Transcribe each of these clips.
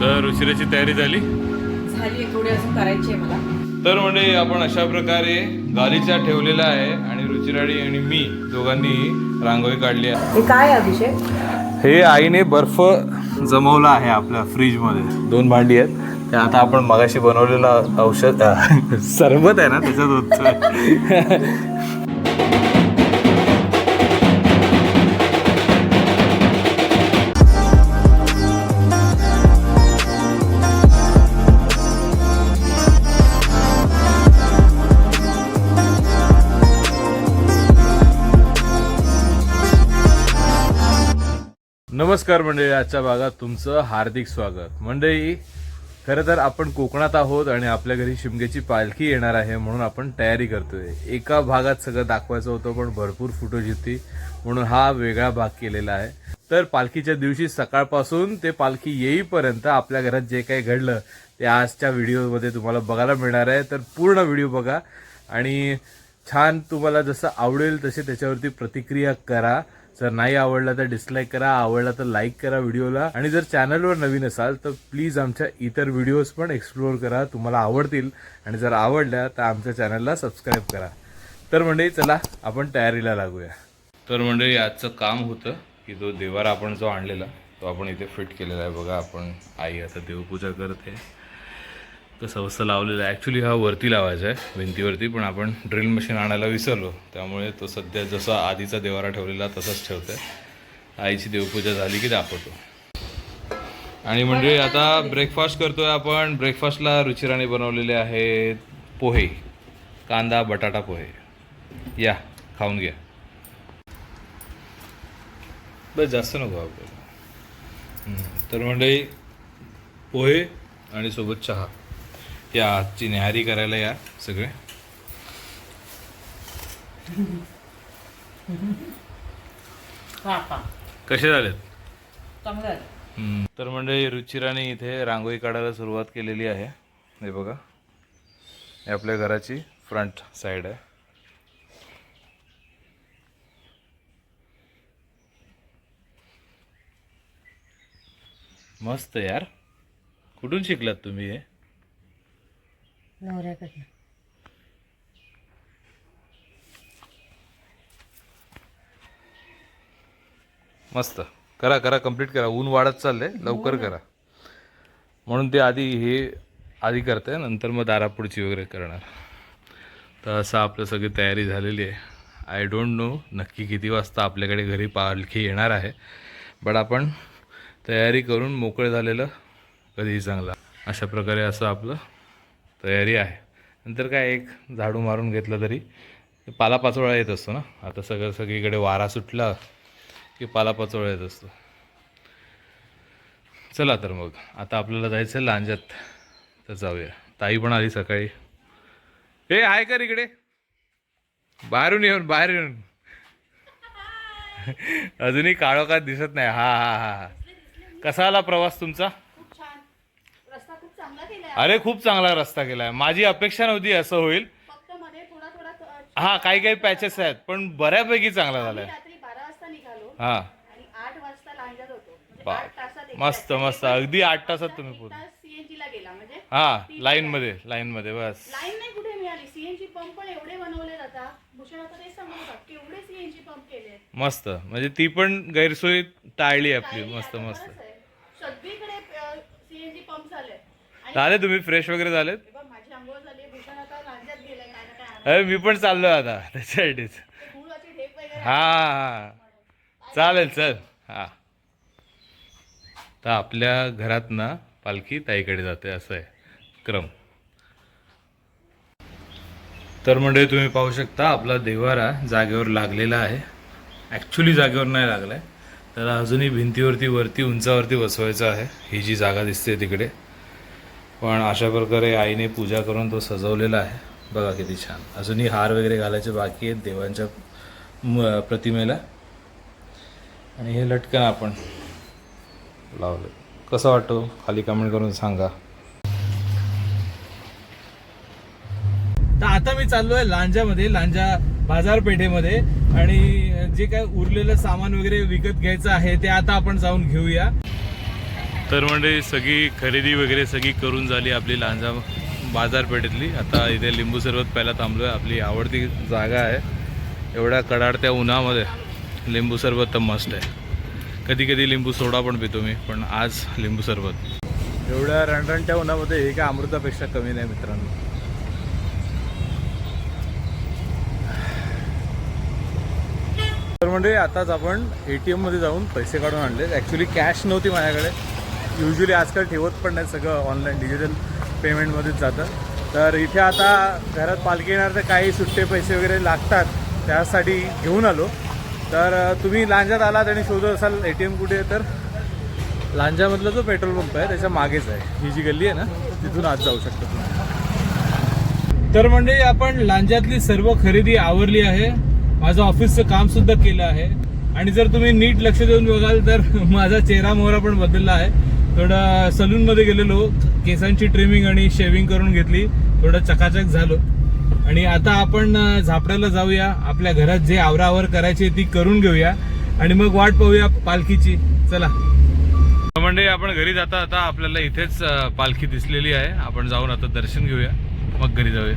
तर उशिराची तयारी झाली? झाली थोडी अजून करायची आहे मला. तर म्हणजे आपण अशा प्रकारे गालीचा ठेवलेला आहे आणि रुचिराडी आणि मी दोघांनी रांगोळी काढली आहे. हे काय अभिषेक? हे आईने बर्फ जमवला आहे आपल्या फ्रीजमध्ये. दोन भांडी आहेत. ते आता आपण मगाशी बनवलेलं औषध सरबत आहे ना त्याच्यात होतं. नमस्कार मंडळी आजच्या भागात तुमचं हार्दिक स्वागत. मंडळी खरं तर आपण कोकणात आहोत आणि आपल्या घरी शिमग्याची पालखी येणार आहे म्हणून आपण तयारी करतोय. एका भागात सगळं दाखवायचं होतं पण भरपूर फुटेज होती म्हणून हा वेगळा भाग केलेला आहे. तर पालखीच्या दिवशी सकाळपासून ते पालखी येईपर्यंत आपल्या घरात जे काही घडलं ते आजच्या व्हिडिओमध्ये तुम्हाला बघायला मिळणार आहे. तर पूर्ण व्हिडिओ बघा आणि छान तुम्हाला जसं आवडेल तसे त्याच्यावरती प्रतिक्रिया करा. जर नाही आवडला तर डिसलाईक करा आवडला तर लाईक करा व्हिडिओला आणि जर चॅनलवर नवीन असाल तर प्लीज आमच्या इतर व्हिडिओज पण एक्सप्लोअर करा. तुम्हाला आवडतील. आणि जर आवडल्या तर आमच्या चॅनलला सबस्क्राईब करा. तर मंडळी चला आपण तयारीला लागूया. तर मंडळी आजचं काम होतं की जो देवारा आपण जो आणलेला तो आपण इथे फिट केलेला आहे. बघा आपण आई आता देवपूजा करते. कसं वस्त लावलेलं आहे. ॲक्च्युली हा वरती लावायचा आहे भिंतीवरती पण आपण ड्रिल मशीन आणायला विसरलो. त्यामुळे तो सध्या जसा आधीचा देवारा ठेवलेला तसाच ठेवतो आहे आईची देवपूजा झाली की दाखवतो. आणि म्हणजे आता ब्रेकफास्ट करतोय आपण. ब्रेकफास्टला रुचिराने बनवलेले आहेत पोहे. कांदा बटाटा पोहे. या खाऊन घ्या. बस जास्त नको आपल्याला तर म्हणजे पोहे आणि सोबत चहा. या आजची न्याहारी करायला या सगळे. कसे झालेत? तर म्हणजे रुचिराने इथे रांगोळी काढायला सुरुवात केलेली आहे. हे बघा. हे आपल्या घराची फ्रंट साईड आहे. मस्त यार. कुठून शिकलात तुम्ही हे? नवऱ्याकडनं. मस्त. करा करा कंप्लीट करा. ऊन वाढत चाललंय. लवकर करा. म्हणून ते आधी हे आधी करते नंतर मग दारापुढची वगैरे करणार. तर असं आपलं सगळी तयारी झालेली आहे. आय डोंट नो नक्की किती वाजता आपल्याकडे घरी पालखी येणार आहे. बट आपण तयारी करून मोकळे झालेलं कधीही चांगला. अशा प्रकारे असं आपलं तयारी आहे. नंतर काय एक झाडू मारून घेतलं तरी पालापाचोळा येत असतो ना? आता सगळं सगळीकडे वारा सुटला की पालापाचोळा येत असतो. चला तर मग आता आपल्याला जायचं लांजात. तर जाऊया. ताई पण आली सकाळी. हे आहे का रे इकडे. बाहेरून येऊन बाहेर येऊन. अजूनही काळोखात दिसत नाही. हा हा हा हा. कसा आला प्रवास तुमचा रस्ता खूप चांगला केलाय अरे खूप चांगला रस्ता केलाय. माझी अपेक्षा नव्हती असं होईल. हा काही काही पॅचेस आहेत पण बऱ्यापैकी चांगला झालाय. हा. म्हणजे मस्त मस्त. अगदी आठ तासात तुम्ही पूर्ण. म्हणजे हा लाईन मध्ये लाईन मध्ये बस. मस्त. म्हणजे ती पण गैरसोय टाळली आपली. मस्त मस्त सगळीकडे सीएनजी पंप झाले आणि झाले तुम्ही? फ्रेश वगैरे झालेत. अरे मी पण चाललोय आता त्याच्यासाठीच. हा हा. चालेल चल. हा. तर आपल्या घरात ना पालखी ताईकडे जाते असं आहे. क्रम. तर म्हणजे तुम्ही पाहू शकता आपला देवारा जागेवर लागलेला आहे. ॲक्च्युली जागेवर नाही लागला आहे त्याला अजूनही भिंतीवरती वरती उंचावरती बसवायचं आहे. ही जी जागा दिसते तिकडे. पण अशा प्रकारे आईने पूजा करून तो सजवलेला आहे. बघा किती छान. अजूनही हार वगैरे घालायचे बाकी आहेत देवांच्या प्रतिमेला. आणि हे लटकन आपण लावलं. कसं वाटतो? खाली कमेंट करून सांगा. तर आता मी चाललो आहे लांजामध्ये लांजा बाजारपेठेमध्ये आणि जे काय उरलेलं सामान वगैरे विकत घ्यायचं आहे ते आता आपण जाऊन घेऊया. तर म्हणजे सगळी खरेदी वगैरे सगळी करून झाली आपली लांजा बाजारपेठेतली. आता इथे लिंबू सरबत प्यायला थांबलो आहे आपली आवडती जागा आहे. एवढ्या कडाडत्या उन्हामध्ये लिंबू सरबत तर मस्त आहे. कधी कधी लिंबू सोडा पण पितो मी पण आज लिंबू सरबत. एवढ्या रणरणच्या उन्हामध्ये हे काय अमृतापेक्षा कमी नाही मित्रांनो. तर म्हणजे आताच आपण ए टी एममध्ये जाऊन पैसे काढून आणले ॲक्च्युली कॅश नव्हती माझ्याकडे. युजली आजकाल ठेवत पण नाही सगळं ऑनलाईन डिजिटल पेमेंटमध्येच जातं. तर इथे आता घरात पालखी येणार तर काही सुट्टे पैसे वगैरे लागतात त्यासाठी घेऊन आलो. तर तुम्ही लांजात आलात आणि शोधत असाल ए टी एम कुठे आहे तर? लांजामधला जो पेट्रोल पंप आहे त्याच्या मागेच आहे. ही जी गल्ली आहे ना तिथून आज जाऊ शकता तुम्ही. तर म्हणजे आपण लांजातली सर्व खरेदी आवरली आहे. माझं ऑफिसचं काम सुद्धा केलं आहे. आणि जर तुम्ही नीट लक्ष देऊन बघाल तर माझा चेहरा मोहरा पण बदलला आहे. थोडं सलूनमध्ये गेलेलो केसांची ट्रिमिंग आणि शेविंग करून घेतली थोडं चकाचक झालो. आणि आता आपण झापड्याला जाऊया आपल्या घरात जे आवरावर करायची ती करून घेऊया. आणि मग वाट पाहूया पालखीची. चला. म्हणजे आपण घरी जाता आता आपल्याला इथेच पालखी दिसलेली आहे. आपण जाऊन आता दर्शन घेऊया. मग घरी जाऊया.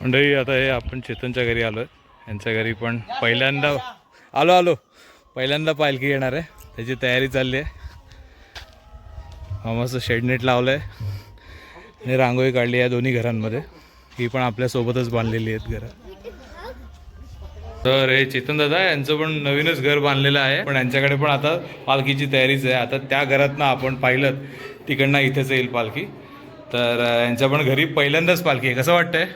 मंडळी आता हे आपण चेतनच्या घरी आलो यांच्या घरी पण पहिल्यांदा आलो आलो. पहिल्यांदा पालखी येणार आहे. त्याची तयारी चालली आहे. मस्त शेडनेट लावलं आहे आणि रांगोळी काढली आहे दोन्ही घरांमध्ये. ही पण आपल्यासोबतच बांधलेली आहेत घरं. तर हे चेतन दादा यांचं पण नवीनच घर बांधलेलं आहे. पण यांच्याकडे पण आता पालखीची तयारीच आहे. आता त्या घरातनं आपण पाहिलं तिकडनं इथेच येईल पालखी. तर यांच्या पण घरी पहिल्यांदाच पालखी आहे. कसं वाटतंय?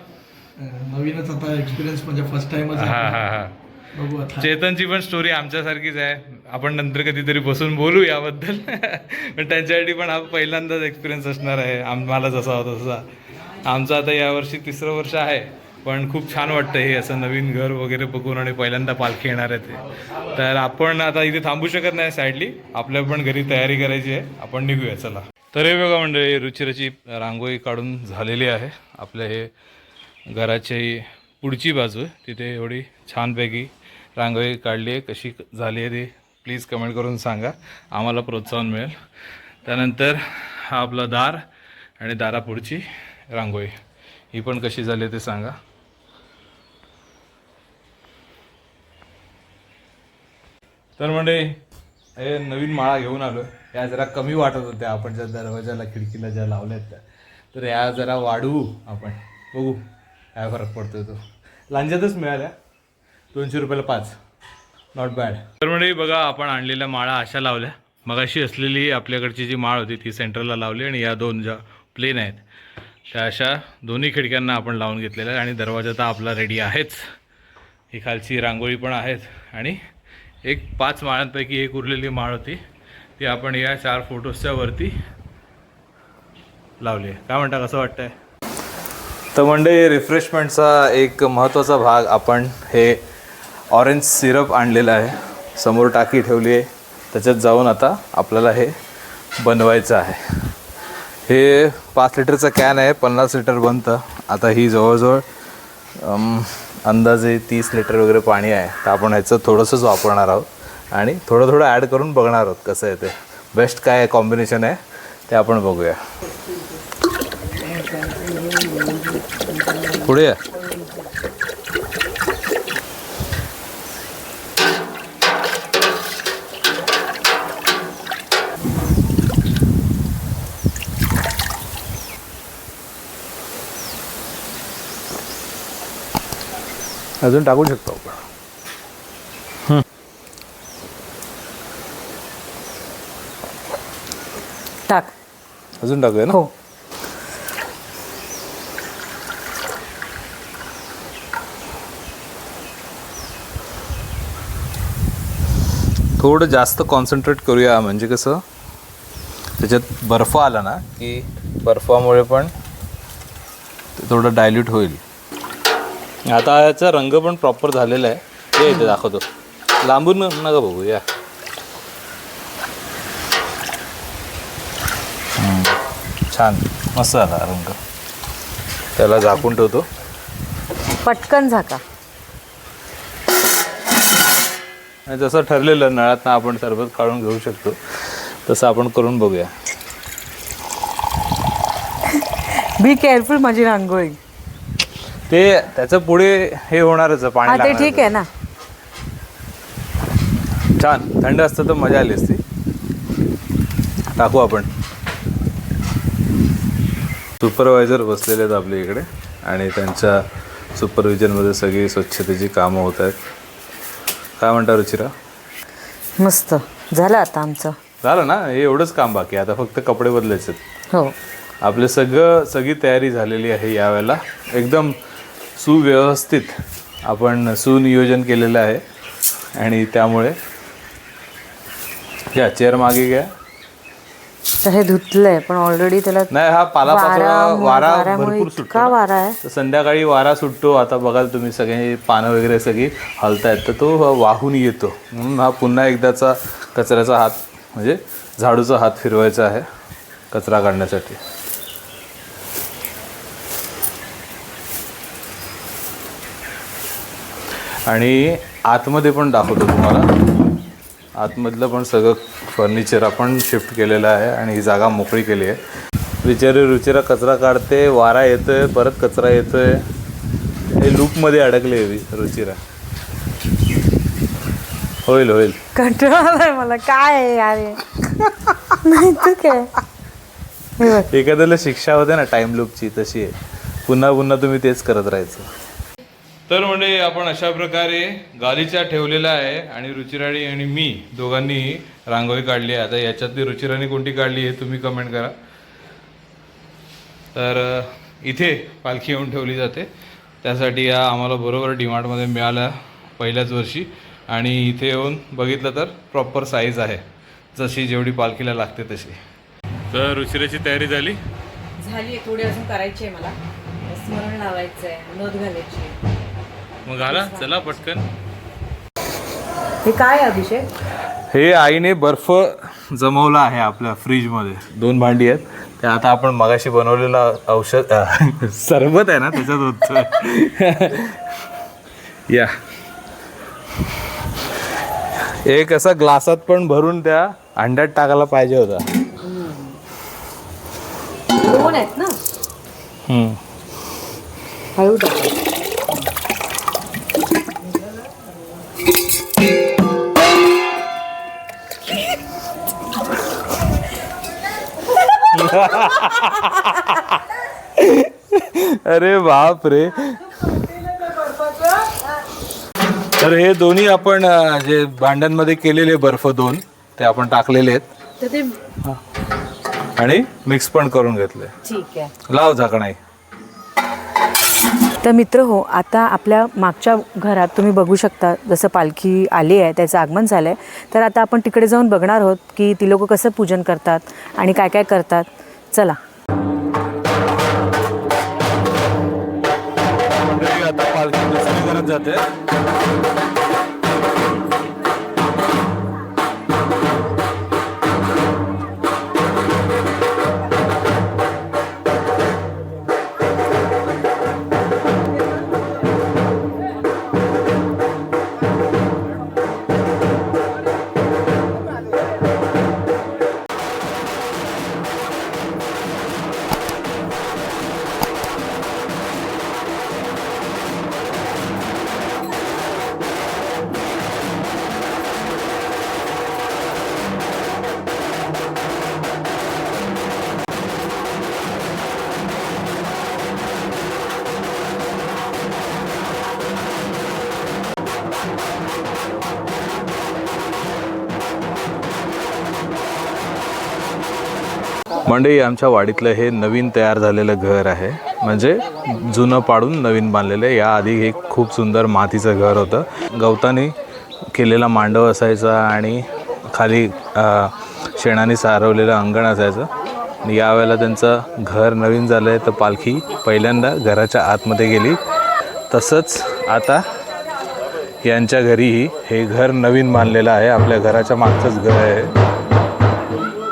नवीनच आता एक्सपिरियन्स म्हणजे फर्स्ट टाइमच हा हा हा. बघू आता. चेतनची पण स्टोरी आमच्यासारखीच आहे. आपण नंतर कधीतरी बसून बोलू याबद्दल. पण त्यांच्यासाठी पण हा पहिल्यांदाच एक्सपिरियन्स असणार आहे. आम्हाला जसा होता तसा. आमचं आता यावर्षी तिसरं वर्ष आहे. पण खूप छान वाटतं हे असं नवीन घर वगैरे बघून आणि पहिल्यांदा पालखी येणार आहे ते. तर आपण आता इथे थांबू शकत नाही साईडली आपल्या पण घरी तयारी करायची आहे. आपण निघूया चला. तर हे बघा म्हणजे रुचिरची रांगोळी काढून झालेली आहे. आपल्या हे घराची पुढची बाजू आहे. तिथे एवढी छानपैकी रांगोळी काढली आहे. कशी झाली आहे ती प्लीज कमेंट करून सांगा. आम्हाला प्रोत्साहन मिळेल. त्यानंतर हा आपला दार आणि दारापुढची रांगोळी. ही पण कशी झाली आहे ते सांगा. तर म्हणजे हे नवीन माळा घेऊन आलो या जरा कमी वाटत होत्या. आपण ज्या दरवाजाला खिडकीला ज्या लावल्या त्या. तर या जरा वाढवू आपण. बघू. काय फरक पडतोय तो? लांजातच मिळाल्या. दोनशे रुपयाला पाच. नॉट बॅड तर म्हणजे बघा आपण आणलेल्या माळा अशा लावल्या. मगाशी असलेली आपल्याकडची जी माळ होती ती सेंटरला लावली आणि या दोन ज्या प्लेन आहेत त्या अशा दोन्ही खिडक्यांना आपण लावून घेतलेल्या आहे आणि दरवाजा तर आपला रेडी आहेच. ही खालची रांगोळी पण आहेत आणि एक पाच माळांपैकी एक उरलेली माळ होती. ती आपण या चार फोटोजच्या वरती लावली आहे. काय म्हणता कसं वाटतंय? तर म्हणजे रिफ्रेशमेंटचा एक महत्त्वाचा भाग आपण हे ऑरेंज सिरप आणलेलं आहे. समोर टाकी ठेवली आहे. त्याच्यात जाऊन आता आपल्याला हे बनवायचं आहे. हे पाच लिटरचं कॅन आहे पन्नास लिटर बनतं. आता ही जवळजवळ अंदाजे तीस लिटर वगैरे पाणी आहे. तर आपण ह्याचं थोडंसंच वापरणार आहोत. आणि थोडं थोडं ॲड करून बघणार आहोत कसं आहे ते. बेस्ट काय कॉम्बिनेशन आहे ते आपण बघूया. पुढे. या अजून टाकू शकतो आपण. टाक. अजून टाकूया ना? हो. थोडं जास्त कॉन्सन्ट्रेट करूया. म्हणजे कसं? त्याच्यात बर्फ आला ना की बर्फामुळे पण ते थोडं डायल्यूट होईल. आता याचा रंग पण प्रॉपर झालेला आहे. ते इथे दाखवतो. लांबून नका बघू या छान. मस्त आला रंग. त्याला झाकून ठेवतो. पटकन झाका. आणि जसं ठरलेलं नळातनं आपण सरबत काढून घेऊ शकतो तसं आपण करून बघूया. बी केअरफुल माझी रांगोळी. ते त्याचं पुढे हे होणारच हा पाणी ते ठीक आहे ना. छान थंड असतं तर मजा आली असती. टाकू आपण. सुपरवायझर बसलेले आहेत आपल्या इकडे आणि त्यांच्या सुपरविजनमध्ये सगळी स्वच्छतेची कामं होत आहेत. काय म्हणता रुचिरा? मस्त. झालं आता आमचं. झालं ना? हे एवढंच काम बाकी आहे. आता फक्त कपडे बदलायचे आहेत. हो. आपले सगळं सगळी तयारी झालेली आहे यावेळेला. एकदम सुव्यवस्थित आपण सुनियोजन केलेलं आहे. आणि त्यामुळे या चेअर मागे घ्या. हे धुतलंय पण ऑलरेडी त्याला नाही हा पालापाचोळा वारा- भरपूर सुटतो. वारा आहे. संध्याकाळी वारा सुटतो. आता बघाल तुम्ही सगळे पानं वगैरे सगळी हलतायत. तर तो वाहून येतो. म्हणून हा पुन्हा एकदाचा कचऱ्याचा हात म्हणजे झाडूचा हात फिरवायचा आहे कचरा काढण्यासाठी. आणि आतमध्ये पण दाखवतो तुम्हाला. आतमधलं पण सगळं फर्निचर आपण शिफ्ट केलेलं आहे आणि ही जागा मोकळी केली आहे. बिचारी रुचिरा कचरा काढते वारा येतोय परत कचरा येतोय. हे लूपमध्ये अडकले आहे रुचिरा. होईल होईल. कंटाळा आलाय मला. काय आहे यार हे? नाही तर काय? हे बघ. एखाद्याला शिक्षा होते ना टाइम लूपची तशी आहे. पुन्हा पुन्हा तुम्ही तेच करत राहायचं. तर म्हणजे आपण अशा प्रकारे गालीचा ठेवलेला आहे आणि रुचिराणी आणि मी दोघांनी रांगोळी काढली आहे. आता याच्यातली रुचिराणी कोणती काढली हे तुम्ही कमेंट करा. तर इथे पालखी येऊन ठेवली जाते. त्यासाठी या आम्हाला बरोबर डिमार्टमध्ये मिळाल्या पहिल्याच वर्षी. आणि इथे येऊन बघितलं तर प्रॉपर साईज आहे. जशी जेवढी पालखीला लागते तशी. तर रुचिराची तयारी झाली? झाली. थोडी अजून करायची आहे मला. स्मरण लावायचं आहे नोंद घालायची आहे. मग आला चला पटकन. हे काय आहे, अभिषेक? हे आईने बर्फ जमवला आहे आपल्या फ्रीजमध्ये. दोन भांडी आहेत. ते आता आपण मगाशी बनवलेलं औषध सरबत आहे ना त्याच्यात होतं या. एक असा ग्लासात पण भरून त्या अंड्यात टाकायला पाहिजे होता. दोन आहेत ना? हम्म. हळू टाका. अरे बाप रे. तर हे दोन्ही आपण अ, जे भांड्यांमध्ये केलेले बर्फ दोन ते आपण टाकलेले आहेत. तर ते आणि मिक्स पण करून घेतले. ठीक आहे. लाव झाकणाई तर मित्र हो आता आपल्या मागच्या घरात तुम्ही बघू शकता जसं पालखी आली आहे त्याचं आगमन झालं आहे तर आता आपण तिकडे जाऊन बघणार आहोत की ती लोक कसं पूजन करतात आणि काय काय करतात. चला. आता पालखी दुसरी करत जाते. मंडई आमच्या वाडीतलं हे नवीन तयार झालेलं घर आहे. म्हणजे जुनं पाडून नवीन बांधलेलं आहे. याआधी हे खूप सुंदर मातीचं घर होतं. गवताने केलेला मांडव असायचा आणि खाली शेणाने सारवलेलं अंगण असायचं. यावेळेला त्यांचं घर नवीन झालं आहे तर पालखी पहिल्यांदा घराच्या आतमध्ये गेली. तसंच आता यांच्या घरीही हे घर नवीन बांधलेलं आहे. आपल्या घराच्या मागचंच घर आहे.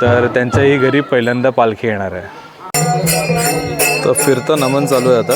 तर त्यांच्याही घरी पहिल्यांदा पालखी येणार आहे. तर फिरतं नमन चालू आहे आता.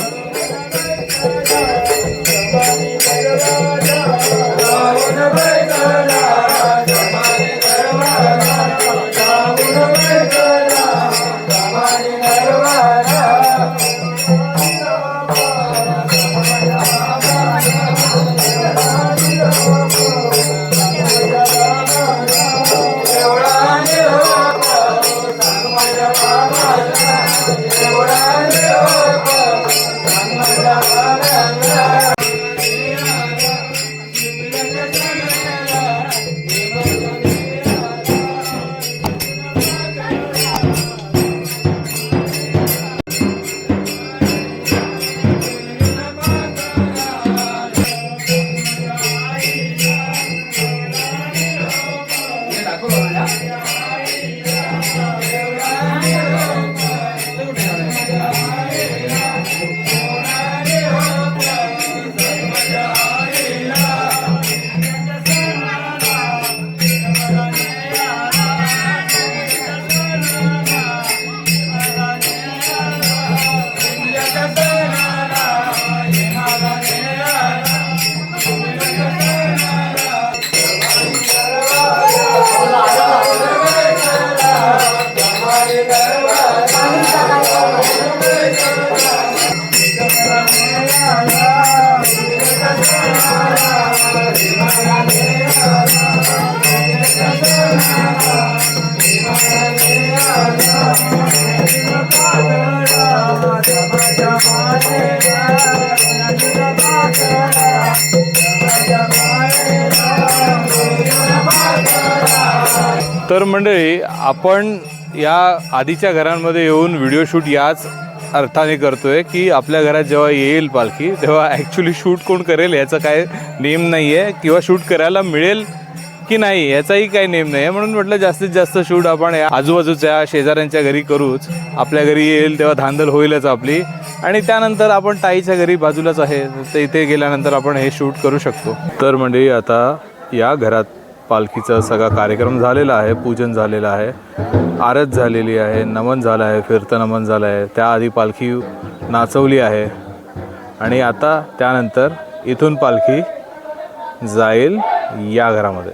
तर मंडळी आपण या आधीच्या घरांमध्ये येऊन व्हिडिओ शूट याच अर्थाने करतोय की आपल्या घरात जेव्हा येईल पालखी तेव्हा ॲक्च्युली शूट कोण करेल याचा काय नेम नाही आहे किंवा शूट करायला मिळेल की नाही याचाही काही नेम नाही आहे म्हणून म्हटलं जास्तीत जास्त शूट आपण या आजूबाजूच्या शेजाऱ्यांच्या घरी करूच. आपल्या घरी येईल तेव्हा धांदल होईलच आपली. आणि त्यानंतर आपण ताईच्या घरी बाजूलाच आहे. तर इथे गेल्यानंतर आपण हे शूट करू शकतो. तर म्हणजे आता या घरात पालखीचा सगळा कार्यक्रम झालेला आहे पूजन झालेलं आहे आरत झालेली आहे नमन झालं आहे फिरतं नमन झालं आहे. त्याआधी पालखी नाचवली आहे आणि आता त्यानंतर इथून पालखी जाईल या घरामध्ये.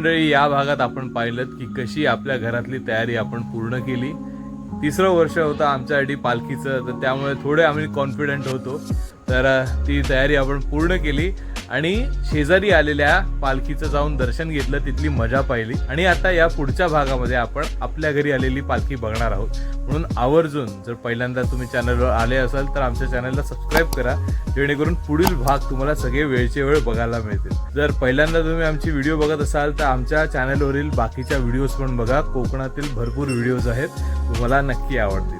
मंडळी या भागात आपण पाहिलं की कशी आपल्या घरातली तयारी आपण पूर्ण केली. तिसरं वर्ष होतं आमच्यासाठी पालखीचं तर त्यामुळे थोडे आम्ही कॉन्फिडंट होतो. तर ती तयारी आपण पूर्ण केली. आणि शेजारी आलेल्या पालखीचं जाऊन दर्शन घेतलं तिथली मजा पाहिली. आणि आता या पुढच्या भागामध्ये आपण आपल्या घरी आलेली पालखी बघणार आहोत. म्हणून आवर्जून जर पहिल्यांदा तुम्ही चॅनलवर आले असाल तर आमच्या चॅनलला सबस्क्राईब करा. जेणेकरून पुढील भाग तुम्हाला सगळे वेळचे वेळ बघायला मिळतील. जर पहिल्यांदा तुम्ही आमची व्हिडिओ बघत असाल तर आमच्या चॅनलवरील बाकीच्या व्हिडिओज पण बघा. कोकणातील भरपूर व्हिडिओज आहेत. तुम्हाला नक्की आवडतील.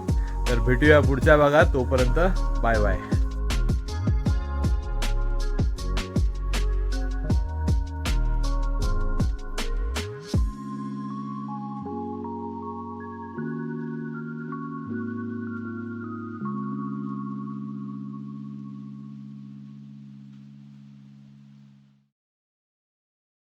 तर भेटूया पुढच्या भागात. तोपर्यंत बाय बाय